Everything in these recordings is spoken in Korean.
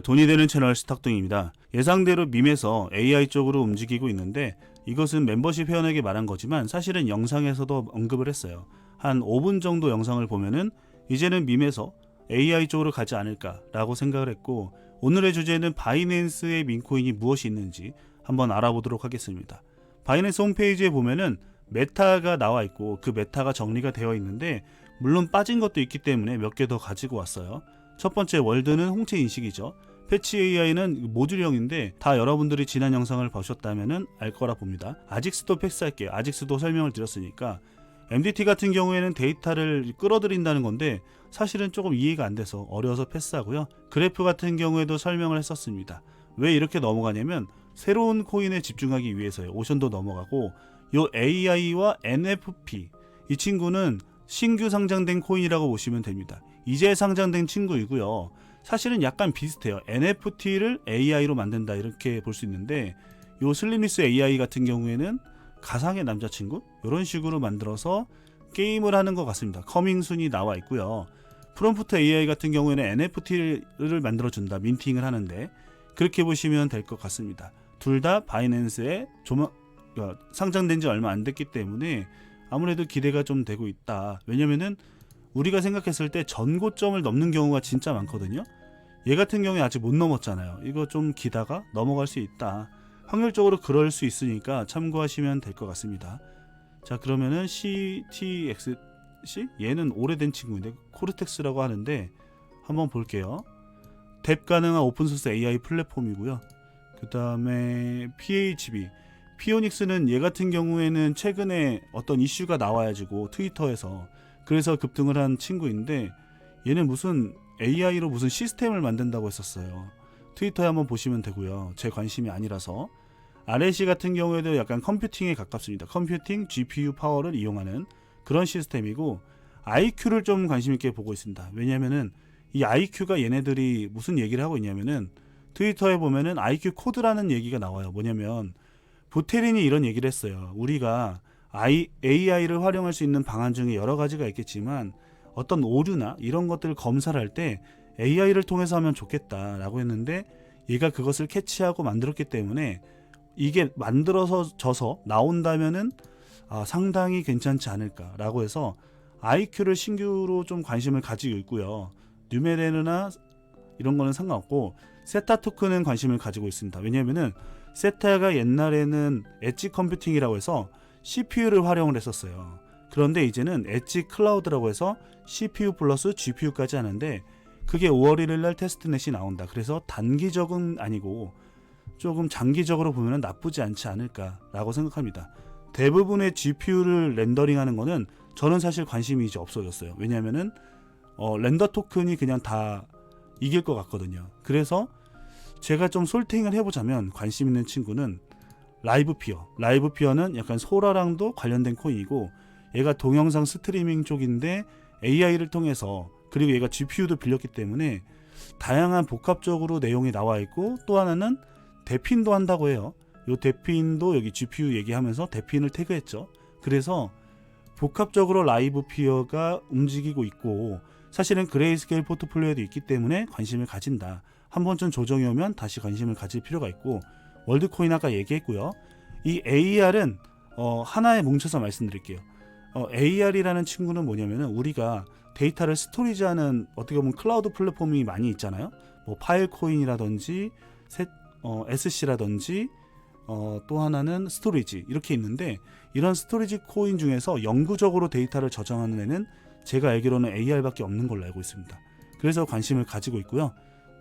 돈이 되는 채널 스탁동입니다. 예상대로 밈에서 AI 쪽으로 움직이고 있는데 이것은 멤버십 회원에게 말한 거지만 사실은 영상에서도 언급을 했어요. 한 5분 정도 영상을 보면은 이제는 밈에서 AI 쪽으로 가지 않을까라고 생각을 했고 오늘의 주제는 바이낸스의 민코인이 무엇이 있는지 한번 알아보도록 하겠습니다. 바이낸스 홈페이지에 보면은 메타가 나와 있고 그 메타가 정리가 되어 있는데 물론 빠진 것도 있기 때문에 몇 개 더 가지고 왔어요. 첫 번째 월드는 홍채 인식이죠. 패치 AI는 모듈형인데 다 여러분들이 지난 영상을 보셨다면 알 거라 봅니다. 아직스도 패스할게요. 아직스도 설명을 드렸으니까 MDT 같은 경우에는 데이터를 끌어들인다는 건데 사실은 조금 이해가 안 돼서 어려워서 패스하고요. 그래프 같은 경우에도 설명을 했었습니다. 왜 이렇게 넘어가냐면 새로운 코인에 집중하기 위해서요. 오션도 넘어가고 요 AI와 NFP 이 친구는 신규 상장된 코인이라고 보시면 됩니다. 이제 상장된 친구이고요. 사실은 약간 비슷해요. NFT를 AI로 만든다 이렇게 볼 수 있는데 요 슬림리스 AI 같은 경우에는 가상의 남자친구 이런 식으로 만들어서 게임을 하는 것 같습니다. 커밍순이 나와 있고요. 프롬프트 AI 같은 경우에는 NFT를 만들어준다, 민팅을 하는데 그렇게 보시면 될 것 같습니다. 둘 다 바이낸스에 조만 어, 상장된 지 얼마 안 됐기 때문에 아무래도 기대가 좀 되고 있다. 왜냐면은 우리가 생각했을 때 전고점을 넘는 경우가 진짜 많거든요. 얘 같은 경우에 아직 못 넘었잖아요. 이거 좀 기다가 넘어갈 수 있다. 확률적으로 그럴 수 있으니까 참고하시면 될 것 같습니다. 자 그러면은 CTX C 얘는 오래된 친구인데 코르텍스라고 하는데 한번 볼게요. 뎁 가능한 오픈소스 AI 플랫폼이고요. 그 다음에 PHB 피오닉스는 얘 같은 경우에는 최근에 어떤 이슈가 나와가지고 트위터에서 그래서 급등을 한 친구인데 얘는 무슨 AI로 무슨 시스템을 만든다고 했었어요. 트위터에 한번 보시면 되고요. 제 관심이 아니라서 RSC 같은 경우에도 약간 컴퓨팅에 가깝습니다. 컴퓨팅 GPU 파워를 이용하는 그런 시스템이고 IQ를 좀 관심 있게 보고 있습니다. 왜냐면은 이 IQ가 얘네들이 무슨 얘기를 하고 있냐면은 트위터에 보면은 IQ 코드라는 얘기가 나와요. 뭐냐면 보테린이 이런 얘기를 했어요. 우리가 AI를 활용할 수 있는 방안 중에 여러 가지가 있겠지만 어떤 오류나 이런 것들을 검사를 할 때 AI를 통해서 하면 좋겠다라고 했는데 얘가 그것을 캐치하고 만들었기 때문에 이게 만들어서 져서 나온다면은 아, 상당히 괜찮지 않을까라고 해서 IQ를 신규로 좀 관심을 가지고 있고요. 뉴메레르나 이런 거는 상관없고 세타 토큰은 관심을 가지고 있습니다. 왜냐면은 세타가 옛날에는 엣지 컴퓨팅이라고 해서 CPU를 활용을 했었어요. 그런데 이제는 엣지 클라우드라고 해서 CPU 플러스 GPU까지 하는데 그게 5월 1일 날 테스트넷이 나온다. 그래서 단기적은 아니고 조금 장기적으로 보면 나쁘지 않지 않을까라고 생각합니다. 대부분의 GPU를 렌더링하는 거는 저는 사실 관심이 이제 없어졌어요. 왜냐면은 어, 렌더 토큰이 그냥 다 이길 것 같거든요. 그래서 제가 좀 솔팅을 해보자면 관심 있는 친구는 라이브 피어. 라이브 피어는 약간 소라랑도 관련된 코인이고 얘가 동영상 스트리밍 쪽인데 AI를 통해서 그리고 얘가 GPU도 빌렸기 때문에 다양한 복합적으로 내용이 나와 있고 또 하나는 대핀도 한다고 해요. 요 대핀도 여기 GPU 얘기하면서 대핀을 태그했죠. 그래서 복합적으로 라이브 피어가 움직이고 있고 사실은 그레이스케일 포트폴리오에도 있기 때문에 관심을 가진다. 한 번쯤 조정이 오면 다시 관심을 가질 필요가 있고 월드코인 아까 얘기했고요. 이 AR은 어, 하나에 뭉쳐서 말씀드릴게요. 어, AR이라는 친구는 뭐냐면은 우리가 데이터를 스토리지하는 어떻게 보면 클라우드 플랫폼이 많이 있잖아요. 뭐 파일코인이라든지 세, 어, SC라든지 어, 또 하나는 스토리지 이렇게 있는데 이런 스토리지 코인 중에서 영구적으로 데이터를 저장하는 애는 제가 알기로는 AR밖에 없는 걸로 알고 있습니다. 그래서 관심을 가지고 있고요.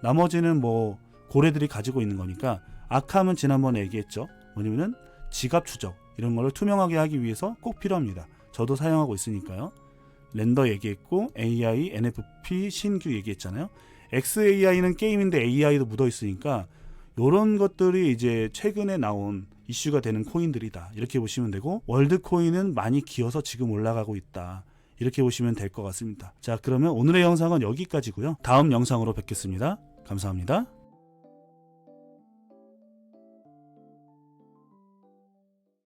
나머지는 뭐 고래들이 가지고 있는 거니까 아캄은 지난번에 얘기했죠. 뭐냐면은 지갑 추적 이런 거를 투명하게 하기 위해서 꼭 필요합니다. 저도 사용하고 있으니까요. 렌더 얘기했고 AI, NFP, 신규 얘기했잖아요. XAI는 게임인데 AI도 묻어 있으니까 이런 것들이 이제 최근에 나온 이슈가 되는 코인들이다. 이렇게 보시면 되고 월드 코인은 많이 기어서 지금 올라가고 있다. 이렇게 보시면 될 것 같습니다. 자, 그러면 오늘의 영상은 여기까지고요. 다음 영상으로 뵙겠습니다. 감사합니다.